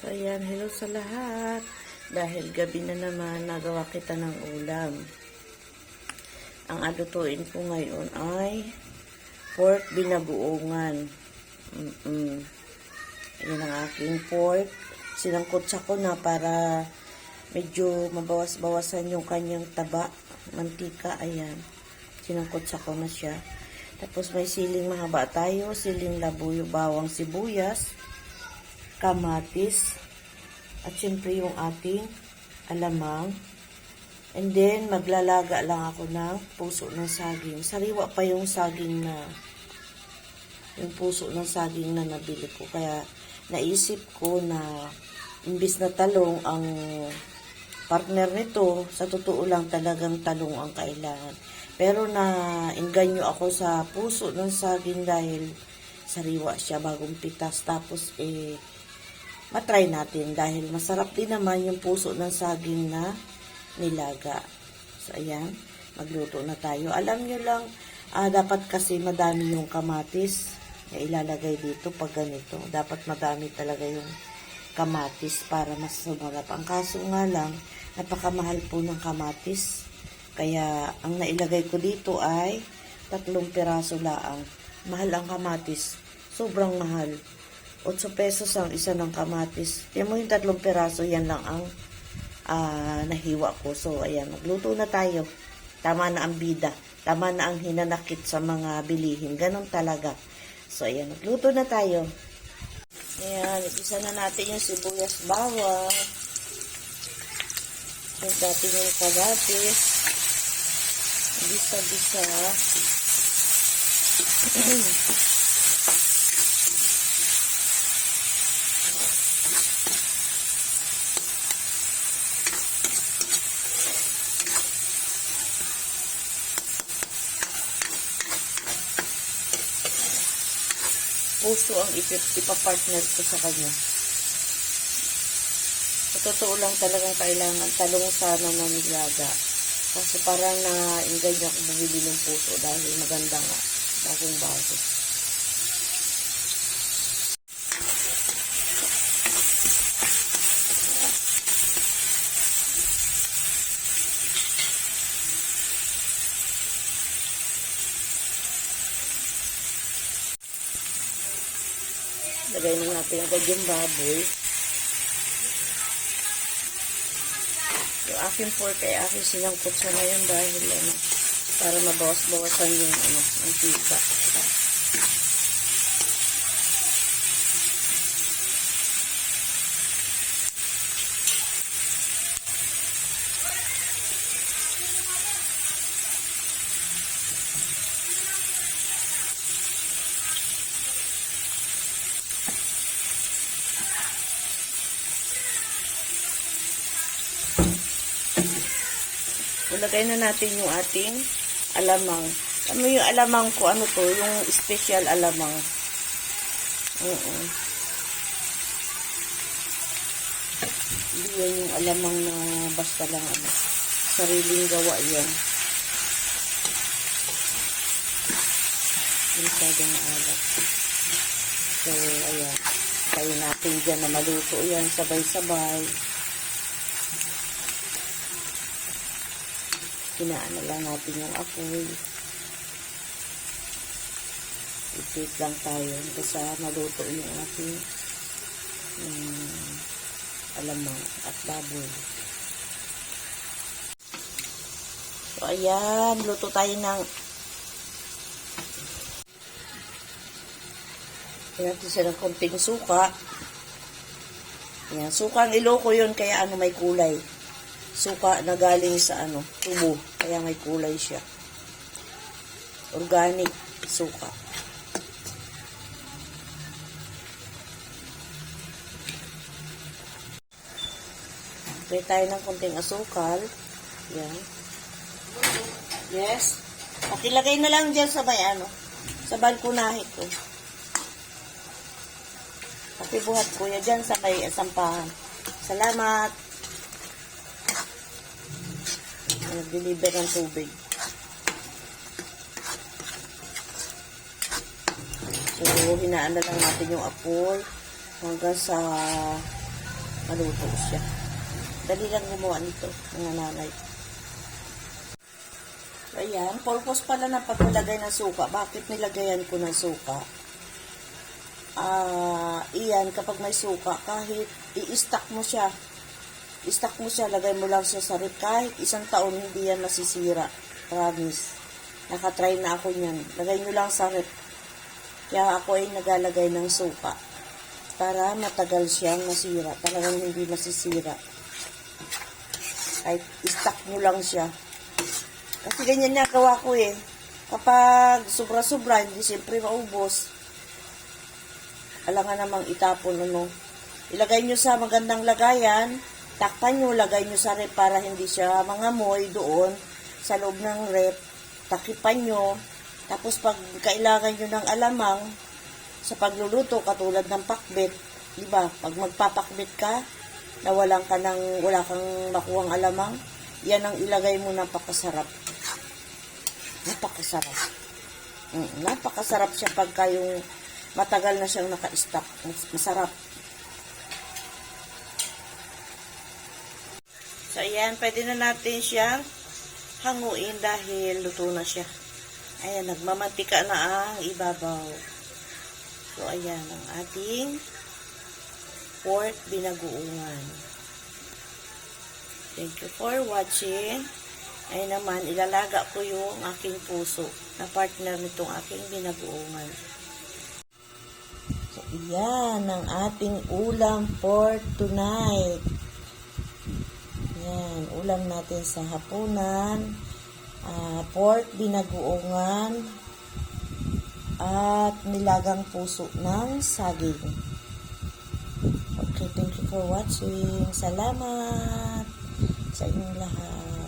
So, ayan, hello sa lahat. Dahil gabi na naman, nagawa kita ng ulam. Ang alutuin ko ngayon ay pork binabuongan. Mm-mm. Ayan ang aking pork. Sinangkot sa ko na para medyo mabawas-bawasan yung kanyang taba. Mantika, ayan. Sinangkot sa ko na siya. Tapos may siling mahaba tayo, siling labuyo, bawang sibuyas, kamatis, at syempre yung ating alamang. And then, maglalaga lang ako ng puso ng saging. Sariwa pa yung saging na, yung puso ng saging na nabili ko. Kaya, naisip ko na, imbis na talong ang partner nito, sa totoo lang talagang talong ang kailangan. Pero na inganyo ako sa puso ng saging dahil sariwa siya bagong pitas. Tapos eh, matry natin dahil masarap din naman yung puso ng saging na nilaga. So, ayan, magluto na tayo. Alam nyo lang, ah, dapat kasi madami yung kamatis na ilalagay dito pag ganito. Dapat madami talaga yung kamatis para mas sumarap. Ang kaso nga lang, napakamahal po ng kamatis. Kaya, ang nailagay ko dito ay tatlong piraso laang. Mahal ang kamatis. Sobrang mahal. 8 pesos ang isa ng kamatis. Yan mo yung tatlong piraso, yan lang ang ah, nahiwa ko. So, ayan, magluto na tayo. Tama na ang bida. Tama na ang hinanakit sa mga bilihin. Ganon talaga. So, ayan, magluto na tayo. Ayan, isa na natin yung sibuyas bawang. Yung natin yung kamatis. Bisa-bisa. puso ang ipapartner ko sa kanya. Sa totoo lang talagang kailangan talong sana na nilaga. Kasi parang niya ako bumili ng puso dahil maganda nga. Bagong bago. Lagay na natin agad yung baboy. Yung aking pork ay aking sinangkot sa ngayon dahil ano, para mabawas-bawasan yung ano, ang tika. Ilagay na natin yung ating alamang. Ano yung alamang ko? Ano to? Yung special alamang. Oo. Hindi yan yung alamang na basta lang ano. Sariling gawa yan. Masyadong maalat. So, ayan. Tayo natin dyan na maluto yan. Sabay-sabay. Hinaan na lang natin yung apoy. I-take lang tayo hanggang sa maluto yung ating um, alamang at baboy. So, ayan. Luto tayo ng natin siya ng konting suka. Ayan, suka ang iloko yun, kaya ano may kulay suka na galing sa ano, tubo. Kaya may kulay siya. Organic suka. Try tayo ng konting asukal. Yan. Yes. Pakilagay na lang dyan sa may ano, sa balkonahe ko. Pakibuhat ko yan dyan sa kay sampahan. Salamat. Nag-deliver ng tubig. So, hinaan na lang natin yung apoy hanggang sa maluto siya. Dali lang gumawa nito, mga nanay. Ayan, purpose pala ng paglalagay ng suka. Bakit nilagayan ko ng suka? Ah, iyan, kapag may suka, kahit i-stack mo siya, i-stack mo siya, lagay mo lang siya sa rep. Kahit isang taon, hindi yan masisira. Promise. Nakatry na ako niyan. Lagay nyo lang sa rep. Kaya ako ay nagalagay ng suka. Para matagal siyang masira. Talagang hindi masisira. Kahit i-stack nyo lang siya. Kasi ganyan na gawa ko eh. Kapag sobra-sobra, hindi siyempre maubos. Alangan namang itapon ano. Ilagay nyo sa magandang lagayan. Takpan nyo, lagay nyo sa rep para hindi siya mangamoy doon sa loob ng rep. Takipan nyo. Tapos pag kailangan nyo ng alamang sa pagluluto, katulad ng pakbet, di ba? Pag magpapakbet ka, na walang ka ng, wala kang makuhang alamang, yan ang ilagay mo napakasarap. Napakasarap. Mm, napakasarap siya pagka yung matagal na siyang naka-stock. Mas- Masarap. So, ayan, pwede na natin siyang hanguin dahil luto na siya. Ayan, nagmamantika na ang ibabaw. So, ayan, ang ating pork binagoongan. Thank you for watching. Ay naman, ilalaga ko yung aking puso na partner nitong aking binagoongan. So, iyan ang ating ulam for tonight. Ayan, ulam natin sa hapunan, uh, pork binaguongan, at nilagang puso ng saging. Okay, thank you for watching. Salamat sa inyong lahat.